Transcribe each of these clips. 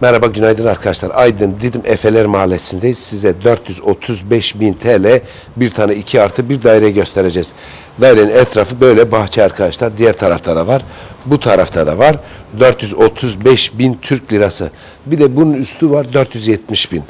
Merhaba, günaydın arkadaşlar. Aydın Didim Efeler Mahallesi'ndeyiz. Size 435 bin TL bir tane 2 artı bir daire göstereceğiz. Dairenin etrafı böyle bahçe arkadaşlar. Diğer tarafta da var. Bu tarafta da var. 435 bin Türk lirası. Bir de bunun üstü var 470 bin.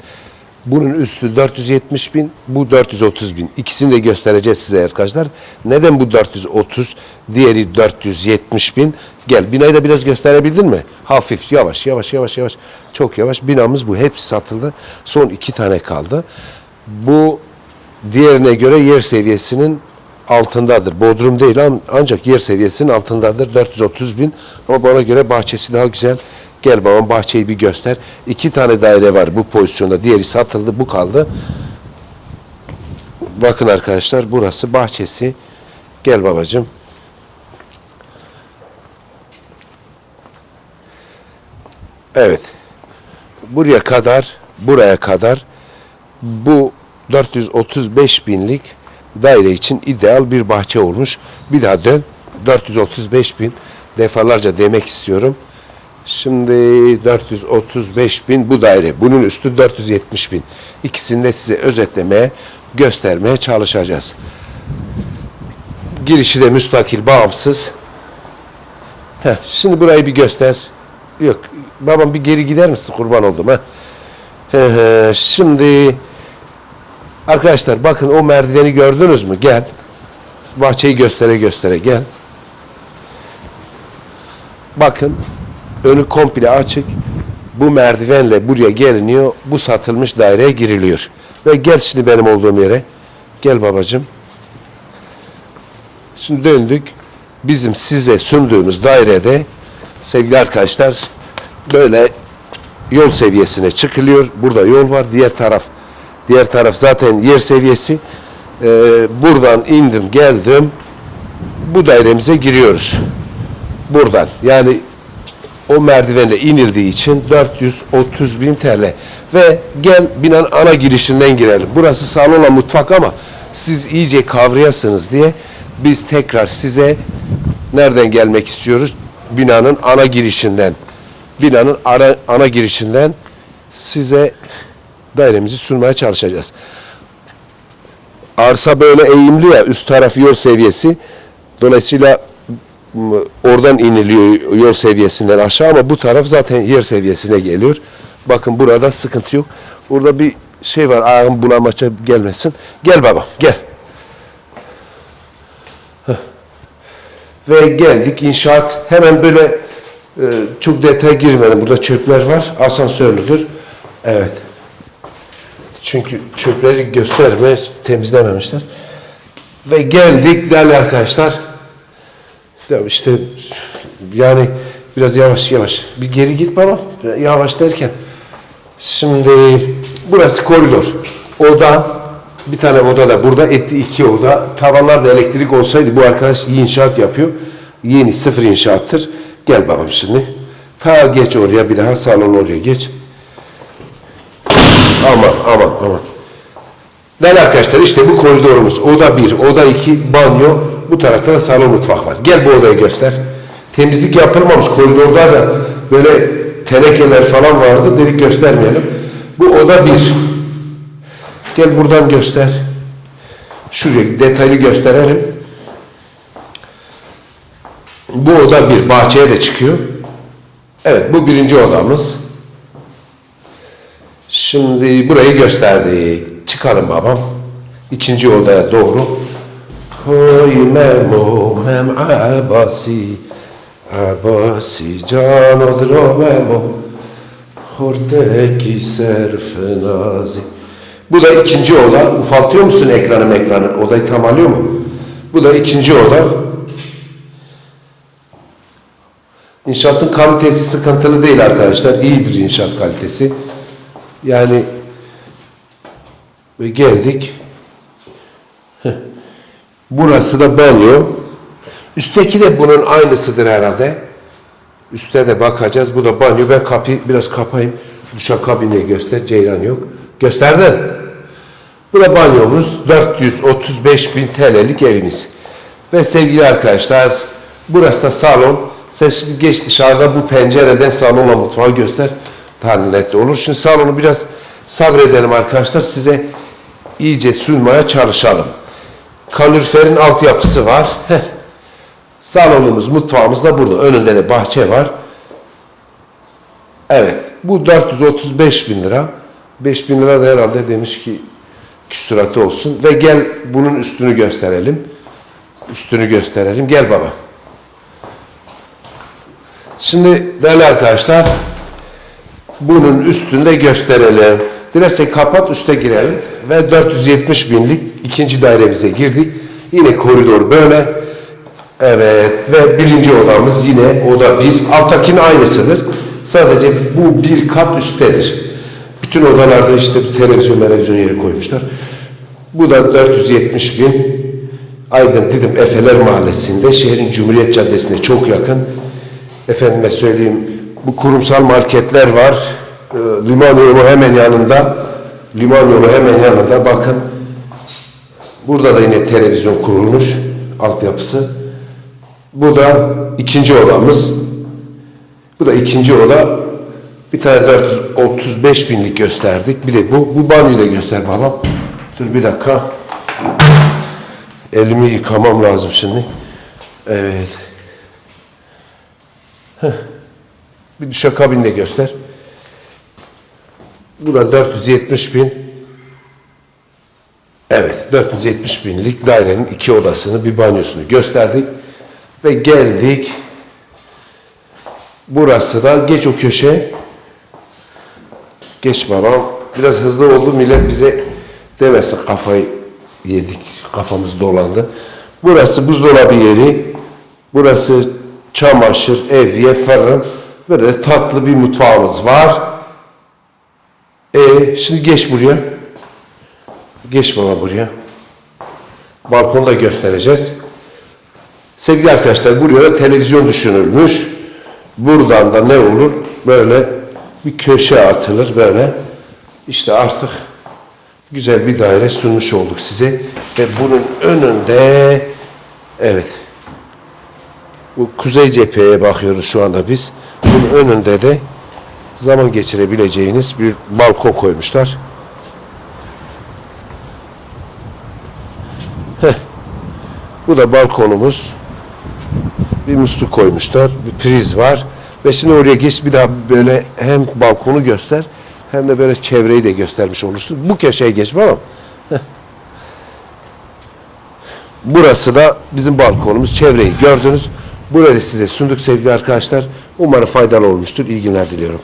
Bunun üstü 470 bin, bu 430 bin. İkisini de göstereceğiz size arkadaşlar. Neden bu 430, diğeri 470 bin? Gel binayı da biraz gösterebildin mi? Hafif, yavaş, yavaş, yavaş, yavaş. Çok yavaş. Binamız bu. Hepsi satıldı. Son iki tane kaldı. Bu diğerine göre yer seviyesinin altındadır. Bodrum değil ancak yer seviyesinin altındadır. 430 bin ama bana göre bahçesi daha güzel. Gel babam bahçeyi bir göster. İki tane daire var bu pozisyonda. Diğeri satıldı bu kaldı. Bakın arkadaşlar burası bahçesi. Gel babacığım. Evet. Buraya kadar, buraya kadar bu 435 binlik daire için ideal bir bahçe olmuş. Bir daha dön. 435 bin defalarca demek istiyorum. Şimdi 435 bin bu daire. Bunun üstü 470 bin. İkisini de size özetlemeye, göstermeye çalışacağız. Girişi de müstakil, bağımsız. Heh, şimdi burayı bir göster. Yok, babam bir geri gider misin? Kurban oldum ha. Şimdi arkadaşlar bakın o merdiveni gördünüz mü? Gel. Bahçeyi göstere göstere gel. Bakın önü komple açık. Bu merdivenle buraya geliniyor. Bu satılmış daireye giriliyor. Ve gel şimdi benim olduğum yere. Gel babacığım. Şimdi döndük. Bizim size sunduğumuz dairede sevgili arkadaşlar böyle yol seviyesine çıkılıyor. Burada yol var. Diğer taraf diğer taraf zaten yer seviyesi. Ee, buradan indim geldim. Bu dairemize giriyoruz. Buradan yani o merdivenle inildiği için 430 bin TL. Ve gel binanın ana girişinden girelim. Burası salonla mutfak ama siz iyice kavrayasınız diye biz tekrar size nereden gelmek istiyoruz? Binanın ana girişinden. Binanın ara, ana girişinden size dairemizi sunmaya çalışacağız. Arsa böyle eğimli ya üst tarafı yol seviyesi. Dolayısıyla oradan iniliyor yol seviyesinden aşağı ama bu taraf zaten yer seviyesine geliyor. Bakın burada sıkıntı yok. Burada bir şey var ayağım bulamaça gelmesin. Gel babam gel. Ve geldik inşaat hemen böyle e, çok detay girmedim. Burada çöpler var. Asansörlüdür. Evet. Çünkü çöpleri gösterme temizlememişler. Ve geldik değerli arkadaşlar. Ya işte yani biraz yavaş yavaş. Bir geri git baba. Yavaş derken. Şimdi burası koridor. Oda bir tane oda da burada etti iki oda. Tavanlarda elektrik olsaydı bu arkadaş iyi inşaat yapıyor. Yeni sıfır inşaattır. Gel babam şimdi. Ta geç oraya bir daha salon oraya geç. Aman aman aman. Değerli arkadaşlar işte bu koridorumuz. Oda 1, oda 2, banyo. Bu tarafta da salon mutfak var. Gel bu odayı göster. Temizlik yapılmamış. Koridorda da böyle tenekeler falan vardı. Dedik göstermeyelim. Bu oda 1. Gel buradan göster. Şuraya detaylı gösterelim. Bu oda bir bahçeye de çıkıyor. Evet bu birinci odamız. Şimdi burayı gösterdik. Çıkalım babam. İkinci odaya doğru. Hoy Memo Mem Abasi Abasi can odur o Memo Hordeki serfenazi Bu da ikinci oda. Ufaltıyor musun ekranı ekranı? Odayı tam alıyor mu? Bu da ikinci oda. İnşaatın kalitesi sıkıntılı değil arkadaşlar. İyidir inşaat kalitesi. Yani ve geldik. Burası da banyo. Üstteki de bunun aynısıdır herhalde. Üste de bakacağız. Bu da banyo. Ben kapıyı biraz kapayım. Duşakabini göster. Ceylan yok. Gösterdin. Bu da banyomuz. 435 bin TL'lik evimiz. Ve sevgili arkadaşlar burası da salon. Sen şimdi geç dışarıda bu pencereden salonla mutfağı göster. daha olur. Şimdi salonu biraz sabredelim arkadaşlar. Size iyice sunmaya çalışalım. Kaloriferin altyapısı var. Heh. Salonumuz, mutfağımız da burada. Önünde de bahçe var. Evet. Bu 435 bin lira. 5 bin lira da herhalde demiş ki küsuratı olsun. Ve gel bunun üstünü gösterelim. Üstünü gösterelim. Gel baba. Şimdi değerli arkadaşlar bunun üstünde gösterelim. Dilersek kapat üste girelim. Ve 470 binlik ikinci dairemize girdik. Yine koridor böyle. Evet ve birinci odamız yine oda bir. Alttakinin aynısıdır. Sadece bu bir kat üsttedir. Bütün odalarda işte televizyon televizyon yeri koymuşlar. Bu da 470 bin. Aydın Didim Efeler Mahallesi'nde şehrin Cumhuriyet Caddesi'ne çok yakın. Efendime söyleyeyim bu kurumsal marketler var. Ee, liman yolu hemen yanında. Liman yolu hemen yanında bakın. Burada da yine televizyon kurulmuş altyapısı. Bu da ikinci odamız. Bu da ikinci oda. Bir tane 435 binlik gösterdik. Bir de bu. Bu banyoyu da göster babam. Dur bir dakika. Elimi yıkamam lazım şimdi. Evet. Heh. Bir duşakabini de göster. Bu da 470 bin. Evet, 470 binlik dairenin iki odasını, bir banyosunu gösterdik. Ve geldik. Burası da geç o köşe. Geç babam. Biraz hızlı oldu. Millet bize demesin kafayı yedik. Kafamız dolandı. Burası buzdolabı yeri. Burası çamaşır, evye, fırın. Böyle tatlı bir mutfağımız var. E şimdi geç buraya. Geç baba buraya. Balkonu da göstereceğiz. Sevgili arkadaşlar buraya da televizyon düşünülmüş. Buradan da ne olur? Böyle bir köşe atılır böyle. İşte artık güzel bir daire sunmuş olduk size. Ve bunun önünde evet bu kuzey cepheye bakıyoruz şu anda biz. Bunun önünde de zaman geçirebileceğiniz bir balkon koymuşlar. Heh. Bu da balkonumuz. Bir musluk koymuşlar. Bir priz var. Ve şimdi oraya geç bir daha böyle hem balkonu göster hem de böyle çevreyi de göstermiş olursun. Bu köşeye geç babam. Heh. Burası da bizim balkonumuz. Çevreyi gördünüz. Burayı size sunduk sevgili arkadaşlar. Umarım faydalı olmuştur. İyi günler diliyorum.